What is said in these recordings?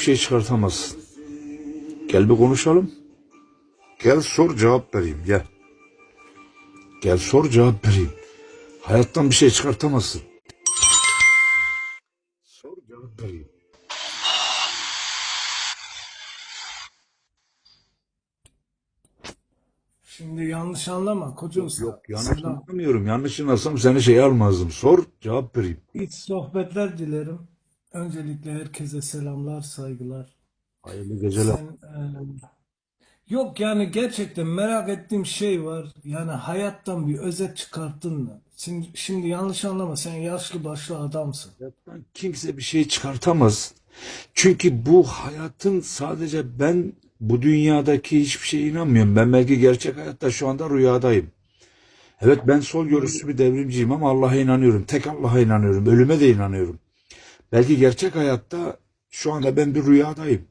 hiçbir şey çıkartamazsın. Gel bir konuşalım. Gel sor cevap vereyim gel. Gel sor cevap vereyim. Hayattan bir şey çıkartamazsın. Sor cevap vereyim. Şimdi yanlış anlama koca usta. Yok yanlış anlamıyorum. Yanlış anlasam seni şey almazdım. Sor cevap vereyim. hiç sohbetler dilerim. Öncelikle herkese selamlar, saygılar. Hayırlı geceler. Sen, e, yok yani gerçekten merak ettiğim şey var. Yani hayattan bir özet çıkarttın mı? Şimdi, şimdi yanlış anlama sen yaşlı başlı adamsın. Hayattan kimse bir şey çıkartamaz. Çünkü bu hayatın sadece ben bu dünyadaki hiçbir şeye inanmıyorum. Ben belki gerçek hayatta şu anda rüyadayım. Evet ben sol görüşlü bir devrimciyim ama Allah'a inanıyorum. Tek Allah'a inanıyorum. Ölüme de inanıyorum. Belki gerçek hayatta şu anda ben bir rüyadayım.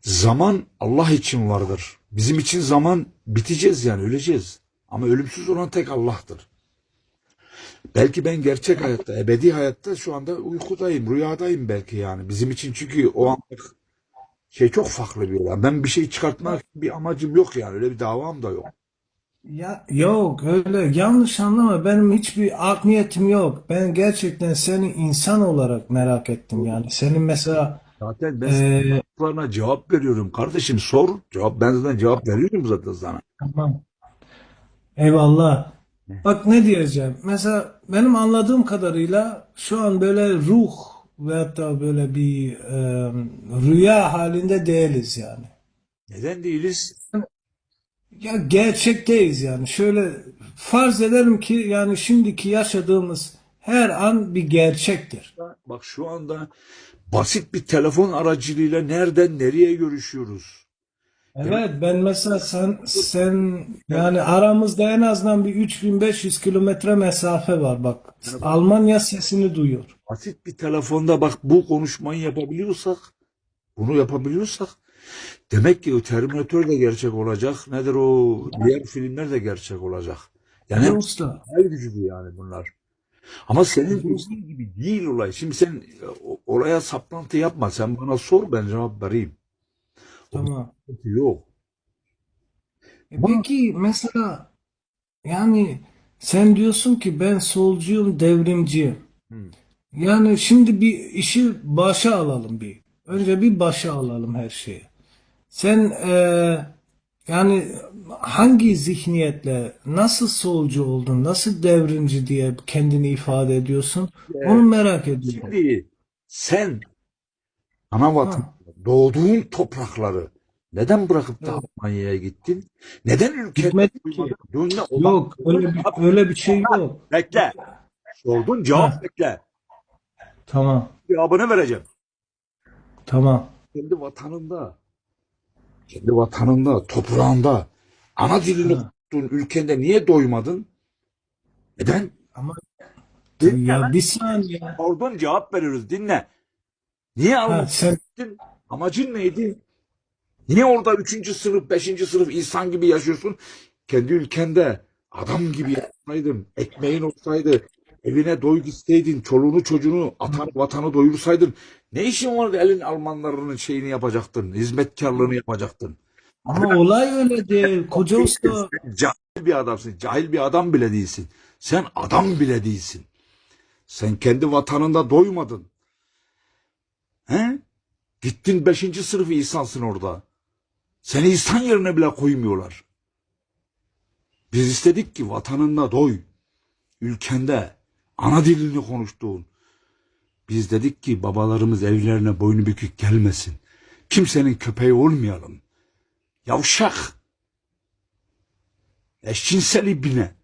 Zaman Allah için vardır. Bizim için zaman biteceğiz yani öleceğiz. Ama ölümsüz olan tek Allah'tır. Belki ben gerçek hayatta, ebedi hayatta şu anda uykudayım, rüyadayım belki yani. Bizim için çünkü o anlık şey çok farklı bir olay. Ben bir şey çıkartmak bir amacım yok yani. Öyle bir davam da yok. Ya yok öyle yanlış anlama benim hiçbir art niyetim yok. Ben gerçekten seni insan olarak merak ettim yani. Senin mesela Zaten ben senin sorularına cevap veriyorum. Kardeşim sor. Cevap ben zaten cevap veriyorum zaten sana. Tamam. Eyvallah. Bak ne diyeceğim. Mesela benim anladığım kadarıyla şu an böyle ruh veyahut da böyle bir e, rüya halinde değiliz yani. Neden değiliz? Ya gerçekteyiz yani. Şöyle farz edelim ki yani şimdiki yaşadığımız her an bir gerçektir. Bak şu anda basit bir telefon aracılığıyla nereden nereye görüşüyoruz? Evet ben mesela sen sen yani aramızda en azından bir 3500 kilometre mesafe var bak. Almanya sesini duyuyor. Basit bir telefonda bak bu konuşmayı yapabiliyorsak, bunu yapabiliyorsak demek ki o Terminator de gerçek olacak. Nedir o diğer filmler de gerçek olacak. Yani usta. hayal gücü yani bunlar. Ama senin dediğin gibi değil olay. Şimdi sen o- oraya saplantı yapma. Sen bana sor ben cevap vereyim. Tamam. Yok. E peki mesela yani sen diyorsun ki ben solcuyum, devrimciyim. Hı. Yani şimdi bir işi başa alalım bir. Önce bir başa alalım her şeyi. Sen eee, yani hangi zihniyetle nasıl solcu oldun, nasıl devrimci diye kendini ifade ediyorsun? Onu merak ediyorum. Şimdi sen ana vatan, Ha, doğduğun toprakları neden bırakıp da evet. Almanya'ya gittin? Neden ülkede Gitmedik ki. Yok, öyle bir öyle bir şey yok. bekle. Sordun cevap Ha, bekle. tamam, Cevabını vereceğim. tamam. Kendi vatanında, kendi vatanında, toprağında, ana dilini Ha, konuştuğun ülkende niye doymadın? Neden? ama Dinle ya bir saniye. Sordun cevap veriyoruz dinle. Niye Almanya'ya gittin? Amacın neydi? Niye orada üçüncü sınıf, beşinci sınıf insan gibi yaşıyorsun? Kendi ülkende adam gibi yaşasaydın, ekmeğin olsaydı, evine doy gitseydin, çoluğunu çocuğunu, atan, vatanı doyursaydın, ne işin vardı elin Almanlarının şeyini yapacaktın, hizmetkarlığını yapacaktın? ama olay öyle değil. Koca usta. Cahil bir adamsın, cahil bir adam bile değilsin. Sen adam bile değilsin. Sen kendi vatanında doymadın. He? Gittin beşinci sınıf insansın orada. Seni insan yerine bile koymuyorlar. Biz istedik ki vatanında doy. Ülkende ana dilini konuştuğun. Biz dedik ki babalarımız evlerine boynu bükük gelmesin. Kimsenin köpeği olmayalım. Yavşak. Eşcinsel ibne.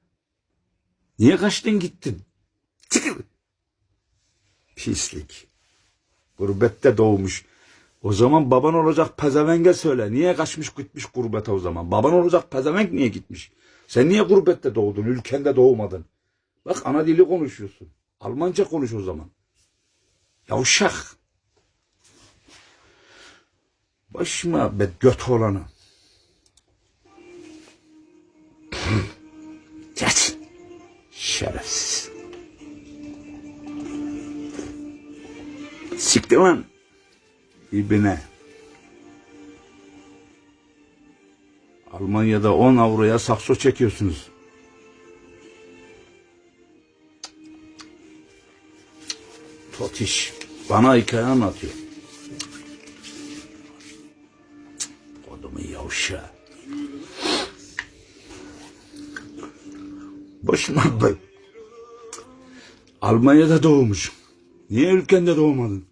Niye kaçtın gittin? Çıkır. Pislik. Gurbette doğmuş. O zaman baban olacak pezevenge söyle. Niye kaçmış gitmiş gurbete o zaman? Baban olacak pezevenk niye gitmiş? Sen niye gurbette doğdun? Ülkende doğmadın. Bak ana dili konuşuyorsun. Almanca konuş o zaman. Yavşak. Başıma be göt olanı. Geç. Şerefsiz. Siktir lan. İbine. Almanya'da 10 avroya sakso çekiyorsunuz. Totiş. Bana hikaye anlatıyor. Kodumun yavşağı. Boşuna bak. Almanya'da doğmuş. Niye ülkende doğmadın?